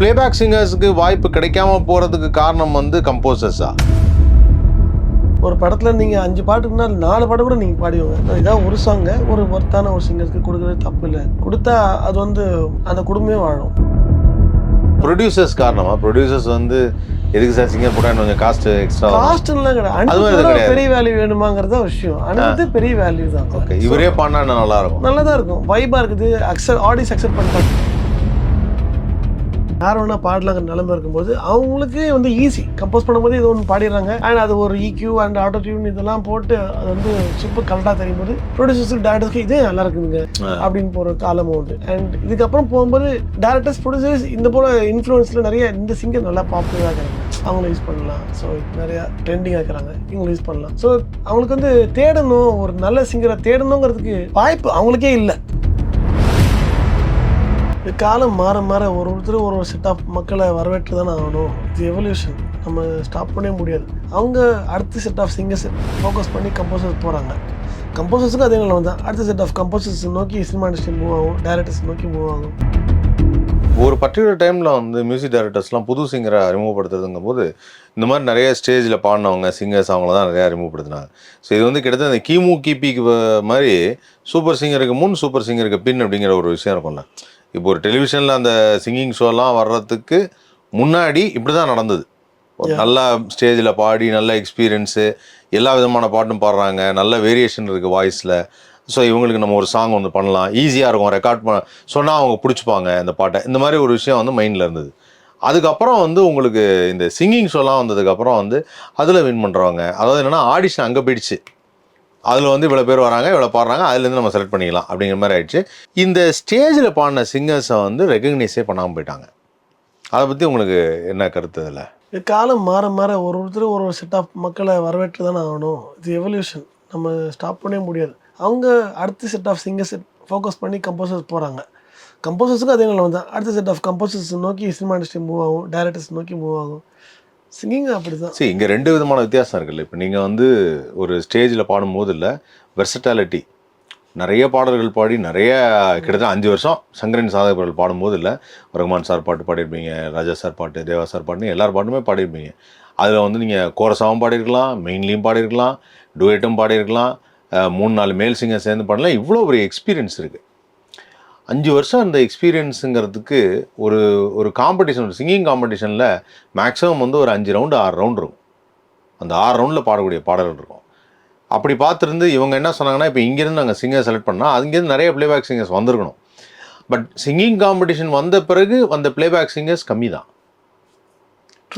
Playback சிங்கர்ஸுக்கு வாய்ப்பு கிடைக்காம போகிறதுக்கு காரணம் வந்து கம்போசர்ஸா ஒரு படத்துல நீங்க அஞ்சு பாட்டுக்குன்னா நாலு பாட்டு கூட நீங்க பாடிவாங்க இதான் ஒரு சாங்க ஒரு ஒர்த்தான ஒரு சிங்கருக்கு கொடுக்குறது தப்பு இல்லை. கொடுத்தா அது வந்து அந்த குடும்பமே வாழும். ப்ரொடியூசர்ஸ் காரணமா? ப்ரொடியூசர்ஸ் வந்து எதுக்கு சார் சிங்கர் போட்டா கொஞ்சம் காஸ்ட் எக்ஸ்ட்ரா காஸ்ட்லாம் கிடையாது. பெரிய வேல்யூ வேணுமாங்கிறதா விஷயம். அனுபவத்து பெரிய வேல்யூ தான். ஓகே இவரே பண்ணா நல்லா இருக்கும். நல்லதா இருக்கும். வைபா இருக்குது. அக்செப்ட் ஆடியன்ஸ் அக்செப்ட் பண்ணிட்டாங்க யார் வேணா பாடலாங்கிற நிலைமை இருக்கும்போது அவங்களுக்கு வந்து ஈஸி கம்போஸ் பண்ணும்போது இது ஒன்று பாடிடுறாங்க. அண்ட் அது ஒரு EQ அண்ட் ஆட்டோ டியூன் இதெல்லாம் போட்டு அது வந்து சூப்பர் கரெக்டாக தெரியும் போது ப்ரொடியூசர்ஸுக்கு டேரக்டர்ஸ்க்கு இதே நல்லா இருக்குதுங்க. அப்படின்னு போகிற காலமும் உண்டு. அண்ட் இதுக்கப்புறம் போகும்போது டேரக்டர்ஸ் ப்ரொடியூசர்ஸ் இந்த போல இன்ஃப்ளூயன்ஸில் நிறைய இந்த சிங்கர் நல்லா பாப்புலராக இருக்கிறாங்க அவங்களும் யூஸ் பண்ணலாம். ஸோ நிறையா ட்ரெண்டிங்காக இருக்கிறாங்க. இவங்களும் யூஸ் பண்ணலாம். ஸோ அவங்களுக்கு வந்து தேடணும். ஒரு நல்ல சிங்கரை தேடணுங்கிறதுக்கு வாய்ப்பு அவங்களுக்கே இல்லை. காலம் மாற மாற ஒரு ஒருத்தர் ஒரு ஒரு செட் ஆஃப் மக்களை வரவேற்று தானே ஆகணும். இது எவல்யூஷன் நம்ம ஸ்டாப் பண்ணவே முடியாது. அவங்க அடுத்த செட் ஆஃப் சிங்கர்ஸ் ஃபோக்கஸ் பண்ணி கம்போசர்ஸ் போகிறாங்க கம்போசர்ஸுக்கும் அதே நிலவு தான். அடுத்த செட் ஆஃப் கம்போசர்ஸ் நோக்கி சினிமா இண்டஸ்ட்ரி மூவ் ஆகும். டேரக்டர்ஸ் நோக்கி மூவ் ஆகும். ஒரு பர்டிகுலர் டைமில் வந்து மியூசிக் டைரக்டர்ஸ்லாம் புது சிங்கரை அறிமுகப்படுத்துறதுங்கும் போது இந்த மாதிரி நிறைய ஸ்டேஜில் பாடினவங்க சிங்கர்ஸ் அவங்கள தான் நிறைய அறிமுகப்படுத்தினாங்க. ஸோ இது வந்து கிட்டத்தட்ட அந்த கிமு கிபிக்கு மாதிரி சூப்பர் சிங்கருக்கு முன் சூப்பர் சிங்கருக்கு பின் அப்படிங்கிற ஒரு விஷயம் இருக்கும்ல. இப்போ ஒரு டெலிவிஷனில் அந்த சிங்கிங் ஷோலாம் வர்றதுக்கு முன்னாடி இப்படி தான் நடந்தது. ஒரு நல்ல ஸ்டேஜில் பாடி நல்ல எக்ஸ்பீரியன்ஸு எல்லா விதமான பாட்டும் பாடுறாங்க. நல்ல வேரியேஷன் இருக்குது வாய்ஸில் ஸோ இவங்களுக்கு நம்ம ஒரு சாங் வந்து பண்ணலாம். ஈஸியாக இருக்கும். ரெக்கார்ட் பண்ண சொன்னால் அவங்க பிடிச்சிப்பாங்க இந்த பாட்டை. இந்த மாதிரி ஒரு விஷயம் வந்து மைண்டில் இருந்தது. அதுக்கப்புறம் வந்து உங்களுக்கு இந்த சிங்கிங் ஷோலாம் வந்ததுக்கப்புறம் வந்து அதில் வின் பண்ணுறவங்க அதாவது என்னென்னா ஆடிஷன் அங்கே போயிடுச்சு. அதில் வந்து இவ்வளோ பேர் வராங்க இவ்வளோ பாடுறாங்க அதுலேருந்து நம்ம செலக்ட் பண்ணிக்கலாம் அப்படிங்கிற மாதிரி ஆயிடுச்சு. இந்த ஸ்டேஜில் பாடின சிங்கர்ஸை வந்து ரெகக்னைஸே பண்ணாமல் போயிட்டாங்க. அதை பற்றி உங்களுக்கு என்ன கருத்து இதில் காலம் மாற மாற ஒரு ஒருத்தரும் ஒரு ஒரு செட் ஆஃப் மக்களை வரவேற்று தானே ஆகணும். இது எவல்யூஷன் நம்ம ஸ்டாப் பண்ணவே முடியாது. அவங்க அடுத்த செட் ஆஃப் சிங்கர்ஸ் ஃபோக்கஸ் பண்ணி கம்போசர்ஸ் போகிறாங்க கம்போசர்ஸுக்கும் அதே நிலை தான் அடுத்த செட் ஆஃப் கம்போசர்ஸ் நோக்கி சினிமா இண்டஸ்ட்ரி மூவ் ஆகும் டேரக்டர்ஸ் நோக்கி மூவ் ஆகும். சிங்கிங் அப்படி தான் சரி இங்கே ரெண்டு விதமான வித்தியாசம் இருக்குல்ல. இப்போ நீங்கள் வந்து ஒரு ஸ்டேஜில் பாடும்போது இல்லை வெர்சட்டாலிட்டி நிறைய பாடல்கள் பாடி நிறைய கிட்டத்தட்ட அஞ்சு வருஷம் சங்கரன் சாதகர்கள் பாடும்போது இல்லை ரகுமான் சார் பாட்டு பாடியிருப்பீங்க ராஜா சார் பாட்டு தேவா சார் பாட்டுன்னு எல்லார் பாட்டுமே பாடியிருப்பீங்க. அதில் வந்து நீங்கள் கோரசாவும் பாடியிருக்கலாம் மெயின்லேயும் பாடியிருக்கலாம் டுவேட்டும் பாடியிருக்கலாம் மூணு நாலு மேல் சிங்கர் சேர்ந்து பாடலாம். இவ்வளோ ஒரு எக்ஸ்பீரியன்ஸ் இருக்குது அஞ்சு வருஷம் அந்த எக்ஸ்பீரியன்ஸுங்கிறதுக்கு ஒரு ஒரு காம்படிஷன் ஒரு சிங்கிங் காம்படிஷனில் மேக்ஸிமம் வந்து ஒரு அஞ்சு ரவுண்டு ஆறு ரவுண்ட் இருக்கும். அந்த ஆறு ரவுண்டில் பாடக்கூடிய பாடல்கள் இருக்கும். அப்படி பார்த்துருந்து இவங்க என்ன சொன்னாங்கன்னா இப்போ இங்கேருந்து நாங்கள் சிங்கர் செலக்ட் பண்ணால் அங்கேருந்து நிறைய பிளேபேக் சிங்கர்ஸ் வந்திருக்கணும். பட் சிங்கிங் காம்படிஷன் வந்த பிறகு வந்த பிளேபேக் சிங்கர்ஸ் கம்மி தான்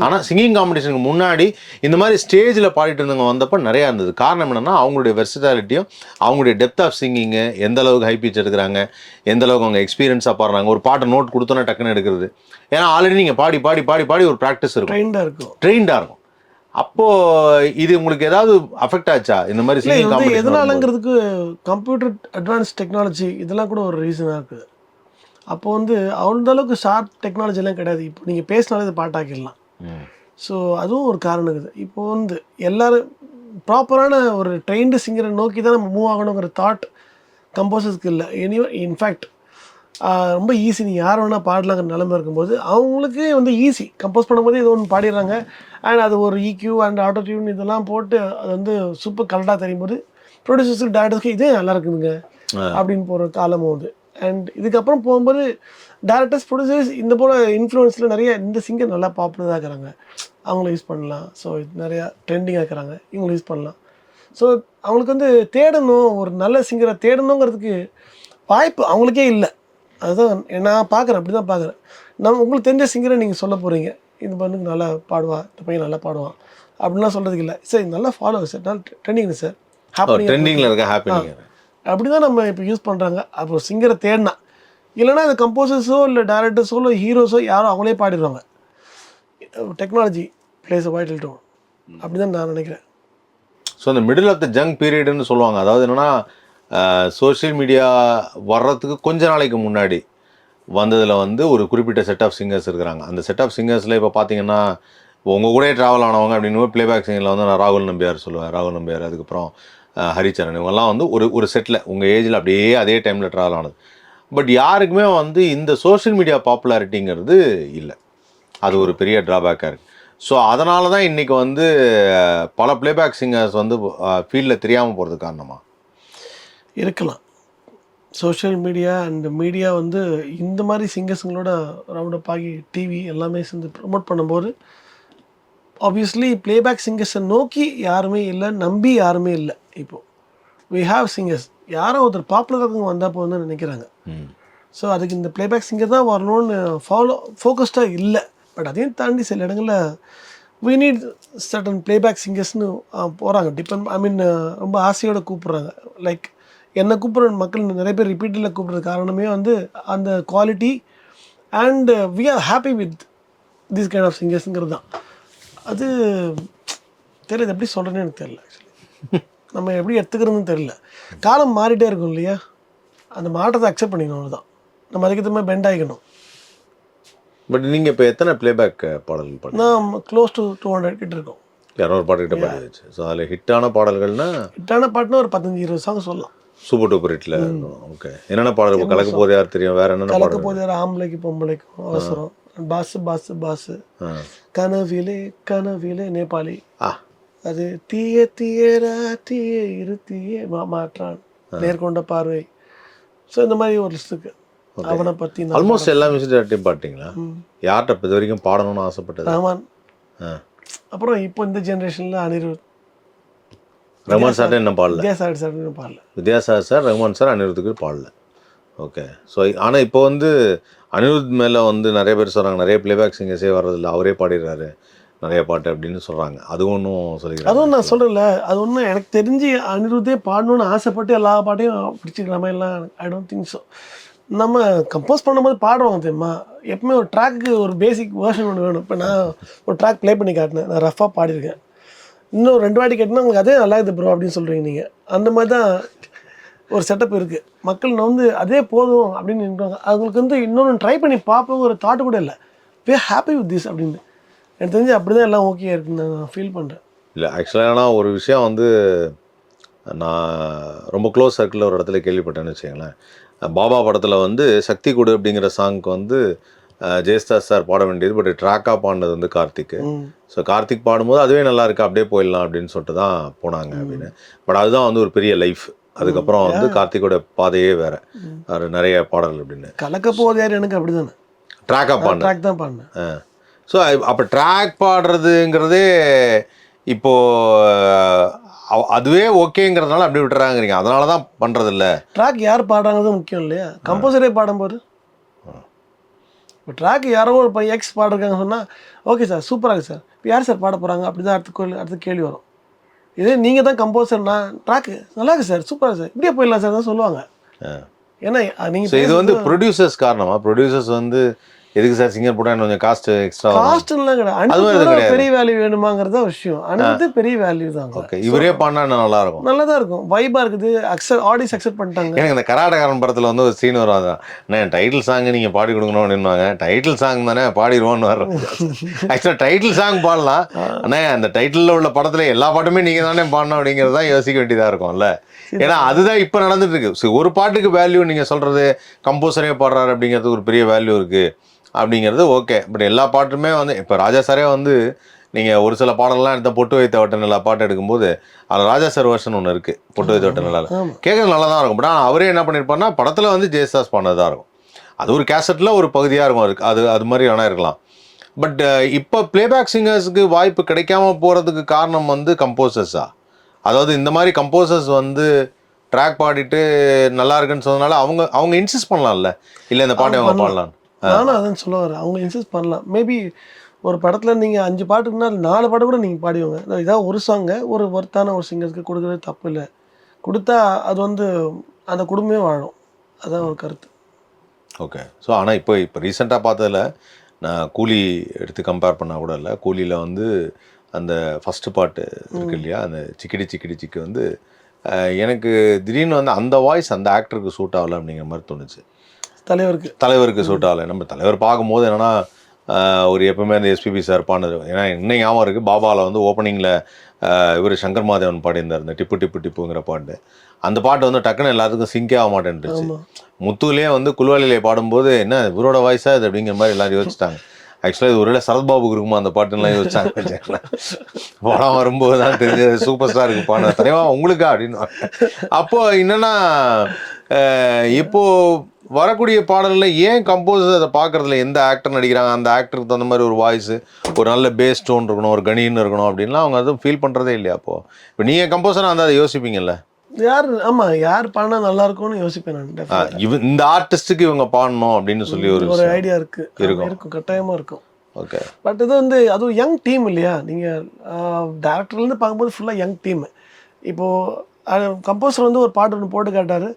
ஆனால் சிங்கிங் காம்படிஷனுக்கு முன்னாடி இந்த மாதிரி ஸ்டேஜில் பாடிட்டு இருந்தவங்க வந்தப்போ நிறையா இருந்தது. காரணம் என்னென்னா அவங்களுடைய வெர்சிட்டாலிட்டியும் அவங்களுடைய டெப்த் ஆஃப் சிங்கிங்கு எந்த அளவுக்கு ஹை பிச் எடுக்கிறாங்க எந்த அளவுக்கு அவங்க எக்ஸ்பீரியன்ஸாக பாடுறாங்க ஒரு பாட்டை நோட் கொடுத்தோன்னே டக்குன்னு எடுக்கிறது. ஏன்னா ஆல்ரெடி நீங்கள் பாடி பாடி பாடி பாடி ஒரு ப்ராக்டிஸ் இருக்கும். ட்ரெயின்டாக இருக்கும். ட்ரெயின்டாக இருக்கும். அப்போ இது உங்களுக்கு ஏதாவது அஃபெக்ட் ஆச்சா? இந்த மாதிரி சிங்கிங் காம்படிஷன் எதனாலங்கிறதுக்கு கம்ப்யூட்டர் அட்வான்ஸ் டெக்னாலஜி இதெல்லாம் கூட ஒரு ரீசனாக இருக்குது. அப்போ வந்து அந்த அளவுக்கு ஷார்ப் டெக்னாலஜிலாம் கிடையாது. இப்போ நீங்கள் பேசினாலே இது பாட்டாக்கிடலாம். ஸோ அதுவும் ஒரு காரணம் இருக்குது. இப்போ வந்து எல்லாரும் ப்ராப்பரான ஒரு ட்ரெயின்டு சிங்கரை நோக்கி தான் நம்ம மூவ் ஆகணுங்கிற தாட் கம்போசர்ஸ்க்கு இல்லை. எனி இன்ஃபேக்ட் ரொம்ப ஈஸி நீ யார் வேணால் பாடலாங்கிற நிலைமை இருக்கும்போது அவங்களுக்கு வந்து ஈஸி கம்போஸ் பண்ணும்போது இது ஒன்று பாடிடுறாங்க. அண்ட் அது ஒரு EQ அண்ட் ஆட்டோ டியூன் இதெல்லாம் போட்டு அது வந்து சூப்பர் கரெக்டாக தெரியும் போது ப்ரொடியூசர்ஸுக்கு டேரக்டர்ஸ்க்கு இதே நல்லா இருக்குதுங்க. அப்படின்னு போகிற காலமும் உண்டு அண்ட் இதுக்கப்புறம் போகும்போது டேரக்டர்ஸ் ப்ரொடியூசர்ஸ் இந்த போல் இன்ஃப்ளூயன்ஸில் நிறைய இந்த சிங்கர் நல்லா பாப்புலராக இருக்கிறாங்க. அவங்கள யூஸ் பண்ணலாம். ஸோ நிறையா ட்ரெண்டிங்காக இருக்கிறாங்க. இவங்களும் யூஸ் பண்ணலாம். ஸோ அவங்களுக்கு வந்து தேடணும். ஒரு நல்ல சிங்கரை தேடணுங்கிறதுக்கு வாய்ப்பு அவங்களுக்கே இல்லை. அதுதான் நான் பார்க்குறேன். அப்படி தான் பார்க்குறேன். நம்ம உங்களுக்கு தெரிஞ்ச சிங்கரை நீங்கள் சொல்ல போகிறீங்க இந்த பொண்ணுக்கு நல்லா பாடுவா. இந்த பையன் நல்லா பாடுவான். அப்படிலாம் சொல்கிறதுக்கு இல்லை. சரி நல்லா ஃபாலோ சார் நல்லா ட்ரெண்டிங் சார் ஹாப்பி ட்ரெண்டிங்கில் இருக்க ஹாப்பி அப்படி தான் நம்ம இப்போ யூஸ் பண்ணுறாங்க அப்போ சிங்கரை தேடினா. இல்லைன்னா இந்த கம்போசர்ஸோ இல்லை டேரக்டர்ஸோ இல்லை ஹீரோஸோ யாரோ அவங்களே பாடிடுவாங்க. டெக்னாலஜி பிளேஸ் வைட்டல் டோன் அப்படி தான் நான் நினைக்கிறேன். ஸோ இந்த மிடில் ஆஃப் த ஜங் பீரியடுன்னு சொல்லுவாங்க. அதாவது என்னென்னா சோஷியல் மீடியா வர்றதுக்கு கொஞ்ச நாளைக்கு முன்னாடி வந்ததில் வந்து ஒரு குறிப்பிட்ட செட் ஆஃப் சிங்கர்ஸ் இருக்கிறாங்க. அந்த செட் ஆஃப் சிங்கர்ஸில் இப்போ பார்த்தீங்கன்னா உங்கள் கூட ட்ராவல் ஆனவங்க அப்படின்னு பிளேபேக் சிங்கரில் வந்து நான் ராகுல் நம்பியார் சொல்லுவேன். ராகுல் நம்பியார் அதுக்கப்புறம் ஹரிச்சரன் இவங்கெல்லாம் வந்து ஒரு ஒரு செட்டில் உங்கள் ஏஜில் அப்படியே அதே டைமில் ட்ராவல் ஆனது. பட் யாருக்குமே வந்து இந்த சோஷியல் மீடியா பாப்புலாரிட்டிங்கிறது இல்லை. அது ஒரு பெரிய ட்ராபேக்காக இருக்குது ஸோ அதனால தான் இன்றைக்கி வந்து பல பிளேபேக் சிங்கர்ஸ் வந்து ஃபீல்டில் தெரியாமல் போகிறது காரணமாக இருக்கலாம். சோஷியல் மீடியா அண்ட் மீடியா வந்து இந்த மாதிரி சிங்கர்ஸுங்களோட ரவுண்டப் ஆகி டிவி எல்லாமே சேர்ந்து ப்ரொமோட் பண்ணும்போது ஆப்வியஸ்லி பிளேபேக் சிங்கர்ஸை நோக்கி யாருமே இல்லை நம்பி யாருமே இல்லை. இப்போது வி ஹாவ் சிங்கர்ஸ் யாரோ ஒருத்தர் பாப்புலராக வந்தால் போதும்னு நினைக்கிறாங்க. ஸோ அதுக்கு இந்த பிளேபேக் சிங்கர் தான் வரணும்னு ஃபாலோ ஃபோக்கஸ்டாக இல்லை. பட் அதையும் தாண்டி சில இடங்களில் வி நீட் சர்டன் பிளேபேக் சிங்கர்ஸ்னு போகிறாங்க டிபெண்ட் ஐ மீன் ரொம்ப ஆசையோடு கூப்பிட்றாங்க. லைக் என்னை கூப்பிட்ற மக்கள் நிறைய பேர் ரிப்பீட்டில் கூப்பிட்ற காரணமே வந்து அந்த quality and we are happy with this kind of சிங்கர்ஸுங்கிறது தான். அது தெரியல எப்படி சொல்கிறேன்னு எனக்கு தெரியல ஆக்சுவலி நம்ம எப்படி எடுத்துக்கிறதுன்னு தெரியல. காலம் மாறிட்டே இருக்கும் இல்லையா? அந்த மாற்றத்தை அக்செப்ட் பண்ணிக்கணும் அவ்வளோதான் நம்ம அதுக்கேற்ற மாதிரி பெண்ட் ஆகிக்கணும். பட் நீங்கள் இப்போ எத்தனை பிளேபேக் பாடல்கள் பாடு நான் க்ளோஸ் டு டூ ஹண்ட்ரட் கிட்ட இருக்கோம். இரநூறு பாட்டுக்கிட்ட பாடியாச்சு. ஸோ அதில் ஹிட்டான பாடல்கள்னா? ஹிட்டான பாட்டுனா ஒரு பதினஞ்சு இருபது சாங் சொல்லலாம். சூப்பர் டூப்பர் ஹிட்டில் ஓகே என்னென்ன பாடல்? கலக்க போது யார் தெரியும்? வேற என்னென்ன கலக்க பாடல் போது யார்? ஆம்பளைக்கு பொம்பளைக்கும் அவசரம். பாசு பாசு ஆ. கனவிலே கனவிலே நேபாளி. அது தீய தீயரா தீய இரு தீய மா- மாற்றான். நேர்கொண்ட பார்வை. ஸோ இந்த மாதிரி ஒரு லிஸ்ட் இருக்கு. அவனை பற்றி ஆல்மோஸ்ட் எல்லா மியூசிக் பாட்டிங்களா யார்கிட்ட இது வரைக்கும் பாடணும்னு ஆசைப்பட்டது? ரஹ்மான். அப்புறம் இப்போ இந்த ஜென்ரேஷனில் அனிருத். ரஹ்மான் சார்ட்ட என்ன பாடல. வித்யாசாகர் சார் பாடல. வித்யாசாகர் சார் ரஹ்மான் சார் அனிருத்துக்கு பாடல. ஓகே. ஸோ ஆனால் இப்போ வந்து அனிருத் மேலே வந்து நிறைய பேர் சொல்கிறாங்க நிறைய பிளேபேக் சிங்கர்ஸே வர்றதில்ல அவரே பாடிடுறாரு நிறைய பாட்டு அப்படின்னு சொல்கிறாங்க அது ஒன்றும் சொல்லிக்கிறேன் அதுவும் நான் சொல்கிறேன்ல அது ஒன்றும் எனக்கு தெரிஞ்சு அனிருத்தே பாடணும்னு ஆசைப்பட்டு எல்லா பாட்டையும் பிடிச்சிக்கிற மாதிரிலாம் ஐ டோன்ட் திங்க் ஸோ நம்ம கம்போஸ் பண்ணும்போது பாடுவாங்க தெரியுமா? எப்பவுமே ஒரு ட்ராக்கு ஒரு பேசிக் வேர்ஷன் ஒன்று வேணும். இப்போ நான் ஒரு ட்ராக் ப்ளே பண்ணி காட்டினேன் நான் ரஃபாக பாடியிருக்கேன். இன்னும் ரெண்டு வாட்டி கேட்டினா உங்களுக்கு அதே நல்லா இருக்குது ப்ரோ அப்படின்னு சொல்கிறீங்க நீங்கள் அந்த மாதிரி தான் ஒரு செட்டப் இருக்குது மக்கள் நான் வந்து அதே போதும் அப்படின்னு நின்றாங்க அவங்களுக்கு வந்து இன்னொன்று ட்ரை பண்ணி பார்ப்போம் ஒரு தாட்டு கூட இல்லை. வே ஹாப்பி வித் திஸ் அப்படின்னு. எனக்கு தெரிஞ்சு அப்படி தான் எல்லாம் ஓகே இருக்குன்னு நான் ஃபீல் பண்ணுறேன் இல்லை ஆக்சுவலாக ஆனால் ஒரு விஷயம் வந்து நான் ரொம்ப க்ளோஸ் சர்க்கிளில் ஒரு இடத்துல கேள்விப்பட்டேன்னு வச்சுங்களேன் பாபா படத்தில் வந்து சக்தி கொடு அப்படிங்கிற சாங்க்கு வந்து ஜெயஸ்தாஸ் சார் பாட வேண்டியது பட் ட்ராக்காக பாடினது வந்து கார்த்திக் ம். ஸோ கார்த்திக் பாடும்போது அதுவே நல்லா இருக்கு அப்படியே போயிடலாம் அப்படின்னு சொல்லிட்டு தான் போனாங்க அப்படின்னு. பட் அதுதான் வந்து ஒரு பெரிய லைஃப் அதுக்கப்புறம் வந்து கார்த்திக்கோட பாதையே வேற. நிறைய பாடல் அப்படின்னு. கலக்க போவது யார் எனக்கு அப்படி தானே ட்ராக்காக பாடின ட்ராக் தான் பாடினேன். ஸோ அப்போ ட்ராக் பாடுறதுங்கிறதே இப்போ அதுவே ஓகேங்கிறதுனால அப்படி விட்டுறாங்கிறீங்க. அதனால தான் பண்ணுறது இல்லை ட்ராக் யார் பாடுறாங்கிறது முக்கியம் இல்லையா? கம்போசரே பாடும்போது? இப்போ ட்ராக் யாரோ ஒரு இப்போ எக்ஸ் பாடுறாங்க சொன்னால் ஓகே சார் சூப்பராக சார். இப்போ யார் சார் பாட போகிறாங்க அப்படி தான் அடுத்த அடுத்த கேள்வி வரும். இதே நீங்கள் தான் கம்போசர்னா ட்ராக்கு நல்லா இருக்கு சார். சூப்பராக சார். இப்படியே போயிடலாம் சார் தான் சொல்லுவாங்க. ஏன்னா நீங்கள் இது வந்து ப்ரொடியூசர்ஸ் காரணமா? ப்ரொடியூசர்ஸ் வந்து எதுக்கு சார் சிங்கர் போட்டால் கொஞ்சம் காஸ்ட் எக்ஸ்ட்ரா காஸ்ட்லாம் கிடையாது. பெரிய வேல்யூ வேணுமாங்கிறத விஷயம் அனுபவத்து பெரிய வேல்யூ தாங்க. ஓகே இவரே இன்னும் நல்லா இருக்கும். நல்லா தான் இருக்கும் வைபாக இருக்குது. அக்செப்ட் ஆடியன்ஸ் அக்செப்ட் பண்ணிட்டாங்க. எனக்கு இந்த கராடகாரன் படத்தில் வந்து ஒரு சீன் வரும். அதான் நான் டைட்டில் சாங் நீங்கள் பாடி கொடுக்கணும் அப்படின்வாங்க டைட்டில் சாங் தானே பாடிடுவோன்னு வரும் ஆக்சுவலாக டைட்டில் சாங் பாடலாம். அண்ணே அந்த டைட்டிலில் உள்ள படத்தில் எல்லா பாட்டுமே நீங்கள் தானே பாடணும் அப்படிங்கிறது தான் யோசிக்க வேண்டியதாக இருக்கும்ல. ஏன்னா அதுதான் இப்போ நடந்துட்டு இருக்கு. ஒரு பாட்டுக்கு வேல்யூ நீங்கள் சொல்கிறது கம்போசரே பாடுறாரு அப்படிங்கிறதுக்கு ஒரு பெரிய வேல்யூ இருக்குது அப்படிங்கிறது ஓகே. பட் எல்லா பாட்டுமே வந்து இப்போ ராஜா சாரே வந்து நீங்கள் ஒரு சில பாடல்லாம் எடுத்த பொட்டு வைத்த வட்ட நிலா பாட்டு எடுக்கும்போது அதில் ராஜா சார் வருஷன் ஒன்று இருக்குது பொட்டு வைத்த வட்ட நிலால. ஆமா. கேட்கறது நல்லா தான் இருக்கும். பட் ஆனால் அவரே என்ன பண்ணியிருப்பாருன்னா படத்தில் வந்து ஜெயசாஸ் பண்ணது தான் இருக்கும். அது ஒரு கேசட்டில் ஒரு பகுதியாக இருக்கும். அதுக்கு அது அது மாதிரி வேணா இருக்கலாம். பட் இப்போ பிளேபேக் சிங்கர்ஸுக்கு வாய்ப்பு கிடைக்காம போகிறதுக்கு காரணம் வந்து கம்போசர்ஸா அதாவது இந்த மாதிரி கம்போசர்ஸ் வந்து ட்ராக் பாடிட்டு நல்லா இருக்குன்னு சொன்னதுனால அவங்க அவங்க இன்சிஸ்ட் பண்ணலாம்ல? இல்லை இந்த பாட்டை அவங்க பாடலாம் நானும் அதான் சொல்ல வரேன். அவங்க இன்சிஸ்ட் பண்ணலாம். மேபி ஒரு படத்தில் நீங்கள் அஞ்சு பாட்டுக்குன்னா நாலு பாட்டு கூட நீங்கள் பாடிவாங்க இதான் ஒரு சாங்கை ஒரு ஒர்த்தான ஒரு சிங்கருக்கு கொடுக்குறது தப்பு இல்லை. கொடுத்தா அது வந்து அந்த குடும்பமே வாழும். அதான் ஒரு கருத்து. ஓகே ஸோ ஆனால் இப்போ இப்போ ரீசெண்டாக பார்த்ததுல நான் கூலி எடுத்து கம்பேர் பண்ணால் கூட இல்லை. கூலியில் வந்து அந்த ஃபஸ்ட்டு பாட்டு இருக்கு இல்லையா? அந்த சிக்கிடி சிக்கிடி சிக்கு வந்து எனக்கு திடீர்னு வந்து அந்த வாய்ஸ் அந்த ஆக்டருக்கு சூட் ஆகலை அப்படிங்கிற மாதிரி தோணுச்சு. தலைவருக்கு. தலைவருக்கு சூட் ஆகலை நம்ம தலைவர் பார்க்கும்போது என்னன்னா ஒரு எப்பவுமே அந்த எஸ்பிபி சார் பாடினது. ஏன்னா இன்னும் ஞாபகம் இருக்குது பாபாவில் வந்து ஓப்பனிங்கில் இவர் சங்கர் மாதேவன் பாடியிருந்தார். இந்த டிப்பு டிப்பு டிப்புங்கிற பாட்டு. அந்த பாட்டு வந்து டக்குன்னு எல்லாத்துக்கும் சிங்கே ஆக மாட்டேன்ட்டுச்சு ஆமாம் முத்துலேயே வந்து குல்வாலிலே பாடும்போது என்ன இவரோட வாய்ஸா இது? அப்படிங்கிற மாதிரி எல்லாரும் யோசிச்சிட்டாங்க. ஆக்சுவலாக இது ஒருவேளை சரத்பாபுக்கு இருக்குமா அந்த பாட்டுலாம் யோசிச்சாங்க. படம் வரும்போது தான் தெரிஞ்சது சூப்பர் ஸ்டார் இருக்கு பாடு தலைவா உங்களுக்கா? அப்படின்னு. அப்போ என்னன்னா அஹ், இப்போ வரக்கூடிய பாடல்ல ஏன் கம்போசர் அதை பார்க்கறதுல எந்த ஆக்டர் நடிக்கிறாங்க? அந்த ஆக்டருக்கு தகுந்த மாதிரி ஒரு வாய்ஸ் ஒரு நல்ல பேஸ் டோன் இருக்கணும் ஒரு கணின்னு இருக்கணும் அப்படின்லாம் அவங்க அதுவும் ஃபீல் பண்றதே இல்லையா அப்போ? இப்போ நீங்க கம்போசராக இருந்தால் அதை யோசிப்பீங்கல்ல? யார் ஆமா யார் பாடினா நல்லா இருக்கும்னு யோசிப்பேன் நான். இவ இந்த ஆர்டிஸ்ட்டுக்கு இவங்க பாடணும் அப்படின்னு சொல்லி ஒரு ஒரு ஐடியா இருக்கு. இருக்கும். இருக்கும் கட்டாயமா இருக்கும். ஓகே பட் இது வந்து அதுவும் யங் டீம் இல்லையா? நீங்கள் டேரக்டர்லேருந்து பார்க்கும்போது ஃபுல்லாக யங் டீம் இப்போது கம்போசர் வந்து ஒரு பாட்டு ஒன்று போட்டு கேட்டார்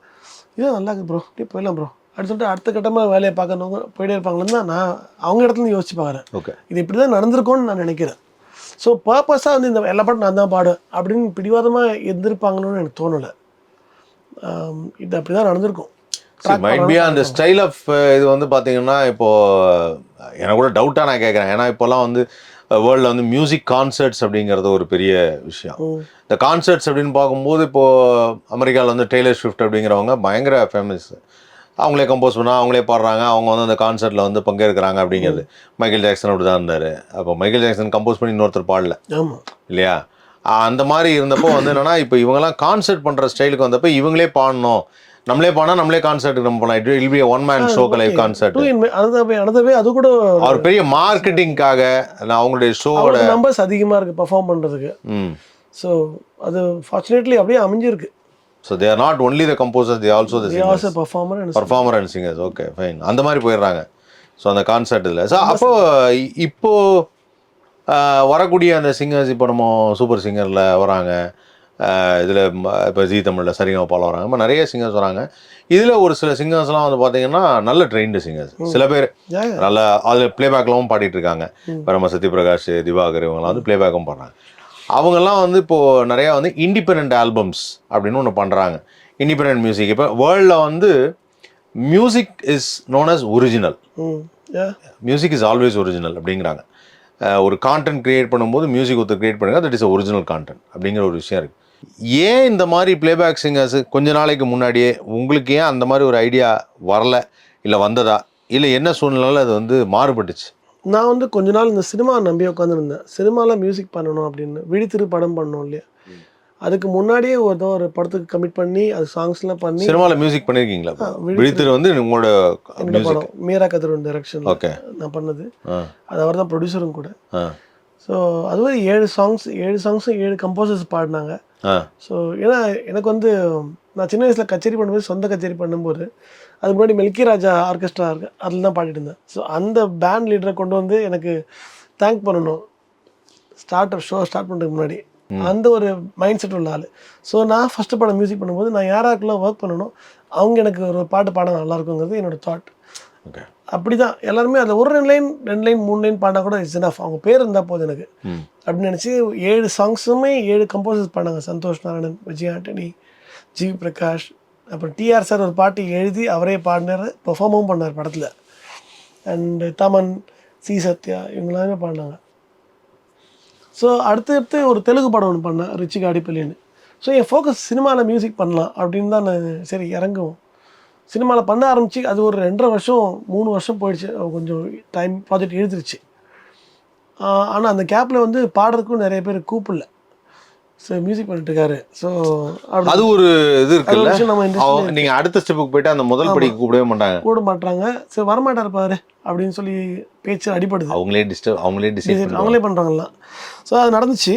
இது நல்லா இருக்கு ப்ரோ இப்படி போயிடலாம் ப்ரோ அப்படின்னு சொல்லிட்டு அடுத்த கட்டமாக வேலையை பார்க்கறவங்க போயிட்டே இருப்பாங்களேன்னு தான் நான் அவங்க இடத்துல யோசிச்சு பார்க்குறேன். ஓகே. இது இப்படி தான் நடந்திருக்கும்னு நான் நினைக்கிறேன். ஸோ பர்பஸாக வந்து இந்த எல்லா பாட்டும் நான் தான் பாடுவேன் அப்படின்னு பிடிவாதமாக இருந்திருப்பாங்களோன்னு எனக்கு தோணலை. இது அப்படி தான் நடந்திருக்கும் மைட் பி. அந்த ஸ்டைல் ஆஃப் இது வந்து பார்த்தீங்கன்னா இப்போ எனக்கு கூட டவுட்டாக நான் கேட்குறேன். ஏன்னா இப்போல்லாம் வந்து வேர்ல்டில் வந்து மியூசிக் கான்சர்ட்ஸ் அப்படிங்கிறது ஒரு பெரிய விஷயம். இந்த கான்சர்ட்ஸ் அப்படின்னு பார்க்கும்போது இப்போ அமெரிக்காவில் வந்து டெய்லர் ஸ்விஃப்ட் அப்படிங்கிறவங்க பயங்கர ஃபேமஸ் அவங்களே கம்போஸ் பண்ணா அவங்களே பாடுறாங்க அவங்க வந்து அந்த கான்சர்ட்டில் வந்து பங்கேற்கிறாங்க அப்படிங்கிறது. மைக்கேல் ஜாக்சன் அப்படி தான் இருந்தார். அப்போ மைக்கேல் ஜாக்சன் கம்போஸ் பண்ணி இன்னொருத்தர் பாடல. ஆமாம் இல்லையா? அந்த மாதிரி இருந்தப்போ வந்து என்னன்னா இப்போ இவங்கெல்லாம் கான்சர்ட் பண்ற ஸ்டைலுக்கு வந்தப்போ இவங்களே பாடணும். நம்மளே பாடினா நம்மளே கான்சர்ட்டுக்கு நம்ம போகலாம் இட் பி ஒன் மேன் ஷோக்கு லைவ் கான்சர்ட் அனதவே அனதவே அது கூட அவர் பெரிய மார்க்கெட்டிங்காக அவங்களுடைய ஷோவோட நம்பர்ஸ் அதிகமாக இருக்குது பர்ஃபார்ம் பண்ணுறதுக்கு ம். ஸோ அது ஃபார்ச்சுனேட்லி அப்படியே அமைஞ்சிருக்கு. So they are not only the composers they also the a performer performer and singers okay fine அந்த மாதிரி போயிடுறாங்க. ஸோ அந்த கான்சர்ட் இதில் ஸோ அப்போ இப்போ வரக்கூடிய அந்த சிங்கர்ஸ் இப்போ நம்ம சூப்பர் சிங்கரில் வராங்க. இதில் இப்போ ஜி தமிழில் சரிகம பால வராங்க. இப்போ நிறைய சிங்கர்ஸ் வராங்க. இதில் ஒரு சில சிங்கர்ஸ்லாம் வந்து பார்த்தீங்கன்னா நல்ல ட்ரெயின்டு சிங்கர்ஸ் சில பேர். நல்ல அதில் ப்ளேபேக்லாம் பாடிட்டு இருக்காங்க. இப்போ நம்ம சத்யபிரகாஷ் திவாகர் இவங்கெல்லாம் வந்து ப்ளேபேக்கும் பாடுறாங்க. அவங்கெல்லாம் வந்து இப்போது நிறையா வந்து இண்டிபெண்ட் ஆல்பம்ஸ் அப்படின்னு ஒன்று பண்ணுறாங்க இண்டிபெண்ட் மியூசிக் இப்போ வேர்ல்டில் வந்து music is known as original music is always original அப்படிங்கிறாங்க. ஒரு கான்டென்ட் கிரியேட் பண்ணும்போது மியூசிக் ஒருத்தர் கிரியேட் பண்ணுங்க தட் இஸ் ஒரிஜினல் கான்டென்ட் அப்படிங்கிற ஒரு விஷயம் இருக்குது ஏன் இந்த மாதிரி பிளேபேக் சிங்கர்ஸ் கொஞ்ச நாளைக்கு முன்னாடியே உங்களுக்கு ஏன் அந்த மாதிரி ஒரு ஐடியா வரல இல்லை வந்ததா இல்லை என்ன சூழ்நிலையில் அது வந்து மாறுபட்டுச்சு? நான் வந்து கொஞ்ச நாள் இந்த சினிமா நம்பி உட்காந்துருந்தேன் சினிமாவில் மியூசிக் பண்ணணும் அப்படின்னு விழித்திரு படம் பண்ணோம் இல்லையா? அதுக்கு முன்னாடியே ஒரு ஏதோ ஒரு படத்துக்கு கமிட் பண்ணி அது சாங்ஸ்லாம் பண்ணி சினிமாவில் மியூசிக் பண்ணியிருக்கீங்களா விழித்திரு. வந்து உங்களோட படம் மீரா கதிரோன் டைரக்ஷன் ஓகே நான் பண்ணது. அது அவர் தான் ப்ரொடியூசரும் கூட. ஸோ அதுவே ஏழு சாங்ஸ் ஏழு சாங்ஸும் ஏழு கம்போசர்ஸ் பாடினாங்க. ஸோ ஏன்னா எனக்கு வந்து நான் சின்ன வயசில் கச்சேரி பண்ணும்போது சொந்த கச்சேரி பண்ணும்போது அதுக்கு முன்னாடி மெல்கி ராஜா ஆர்கெஸ்ட்ரா இருக்கு. அதில் தான் பாடிட்டு இருந்தேன். ஸோ அந்த பேண்ட் லீடரை கொண்டு வந்து எனக்கு தேங்க் பண்ணணும். ஸ்டார்ட் ஷோ ஸ்டார்ட் பண்ணுறதுக்கு முன்னாடி. அந்த ஒரு மைண்ட் செட் உள்ள ஆள். ஸோ நான் ஃபஸ்ட்டு படம் மியூசிக் பண்ணும்போது நான் யாராருக்கெல்லாம் ஒர்க் பண்ணணும் அவங்க எனக்கு ஒரு பாட்டு பாட நல்லா இருக்குங்கிறது என்னோட தாட் அப்படி தான் எல்லாருமே அதில் ஒரு ரெண்டு லைன் ரெண்டு லைன் மூணு லைன் பாடினா கூட இட்ஸ் enough. அவங்க பேர் இருந்தால் போதும் எனக்கு. அப்படின்னு நினச்சி ஏழு சாங்ஸுமே ஏழு கம்போசர்ஸ் பண்ணாங்க சந்தோஷ் நாராயணன் விஜய் ஆண்டனி ஜி பிரகாஷ் அப்புறம் டிஆர் சார் ஒரு பாட்டு எழுதி அவரே பாடினார் பெர்ஃபார்மும் பண்ணார் படத்தில். அண்டு தமன் சி சத்யா இவங்களாமே பாடினாங்க. ஸோ அடுத்து அடுத்து ஒரு தெலுங்கு படம் ஒன்று பண்ணேன் ரிச்சிகா அடிப்பள்ளின்னு ஸோ என் ஃபோக்கஸ் சினிமாவில் மியூசிக் பண்ணலாம் அப்படின்னு தான் நான் சரி இறங்குவோம். சினிமாவில் பண்ண ஆரம்பிச்சு அது ஒரு ரெண்டரை வருஷம் மூணு வருஷம் போயிடுச்சு. கொஞ்சம் டைம் ப்ராஜெக்ட் எழுதிருச்சு ஆனால் அந்த கேப்பில் வந்து பாடுறதுக்கும் நிறைய பேர் கூப்பிடல. ஸோ மியூசிக் பண்ணிட்டு இருக்காரு ஸோ அது ஒரு இது இருக்குல்ல? நம்ம industry ல அவங்க- நீங்க அடுத்த ஸ்டெப்புக்கு போயிட்டு அந்த முதல் படிக்கு கூப்பிடவே மாட்டாங்க. கூட மாட்டுறாங்க. சரி வரமாட்டார் பாரு அப்படின்னு சொல்லி பேச்சு அடிபடுது. அவங்களே டிஸ்டர்ப் அவங்களே டிசைட் அவங்களே பண்ணுறாங்கலாம் ஸோ அது நடந்துச்சு.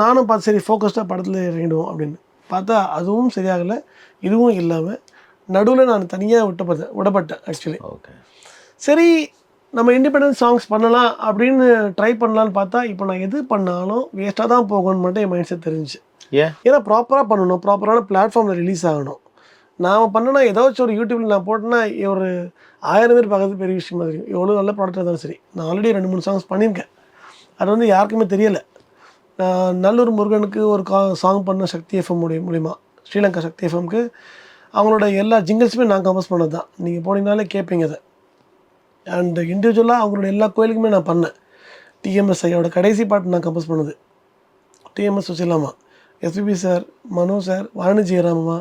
நானும் பார்த்து சரி ஃபோக்கஸ்டாக படத்தில் இறங்கிடுவோம் அப்படின்னு. பார்த்தா அதுவும் சரியாகலை. இதுவும் இல்லாமல் நடுவில் நான் தனியாக விட்டப்பட்டேன் விடப்பட்டேன் ஆக்சுவலி ஓகே சரி நம்ம இண்டிபெண்டன்ட் சாங்ஸ் பண்ணலாம் அப்படின்னு ட்ரை பண்ணலான்னு பார்த்தா இப்போ நான் எது பண்ணாலும் வேஸ்ட்டாக தான் போகணும்னு மட்டும் என் மைண்ட் செட் தெரிஞ்சுச்சு. ஏன் ஏன்னா ப்ராப்பராக பண்ணணும் ப்ராப்பரான பிளாட்ஃபார்மில் ரிலீஸ் ஆகணும். நான் பண்ணனா ஏதாச்சும் ஒரு யூடியூப்ல நான் போட்டேன்னா ஒரு ஆயிரம் பேர் பார்க்கறது பெரிய விஷயமா தெரியும். எவ்வளோ நல்ல ப்ராடக்ட் இருந்தாலும் சரி. நான் ஆல்ரெடி ரெண்டு மூணு சாங்ஸ் பண்ணியிருக்கேன். அது வந்து யாருக்குமே தெரியலை. நான் நல்லூர் முருகனுக்கு ஒரு கா சாங் பண்ண சக்தி எஃப்எம் மூலிய மூலிமா ஸ்ரீலங்கா சக்தி எஃப்எம்க்கு அவங்களோட எல்லா ஜிங்கிள்ஸுமே நான் கம்போஸ் பண்ணது தான் நீங்கள் போனீங்கனாலே கேட்பீங்க அதை. அண்ட் இண்டிவிஜுவலாக அவங்களோட எல்லா கோயிலுக்குமே நான் பண்ணேன். டிஎம்எஸ் ஐயோட கடைசி பாட்டு நான் கம்போஸ் பண்ணது. டிஎம்எஸ் சுசிலாமா SPB sir Mano sir Vani ஜெயராமம்மா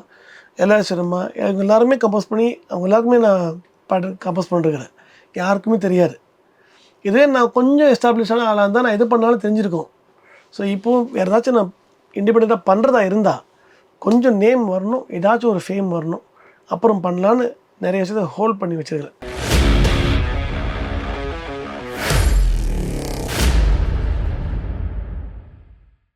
எல்லாஸ்வரம்மா அவங்க எல்லாருமே கம்போஸ் பண்ணி அவங்க எல்லாருக்குமே நான் பாட்டு கம்போஸ் பண்ணிருக்கிறேன். யாருக்குமே தெரியாது. இதே நான் கொஞ்சம் எஸ்டாப்ளிஷான ஆளாக இருந்தால் நான் எது பண்ணாலும் தெரிஞ்சிருக்கோம். ஸோ இப்போது வேறு ஏதாச்சும் நான் இண்டிபெண்ட்டாக பண்ணுறதா இருந்தால் கொஞ்சம் நேம் வரணும் ஏதாச்சும் ஒரு ஃபேம் வரணும் அப்புறம் பண்ணலான்னு நிறைய விஷயத்தை ஹோல்ட் பண்ணி வச்சிருக்கிறேன்.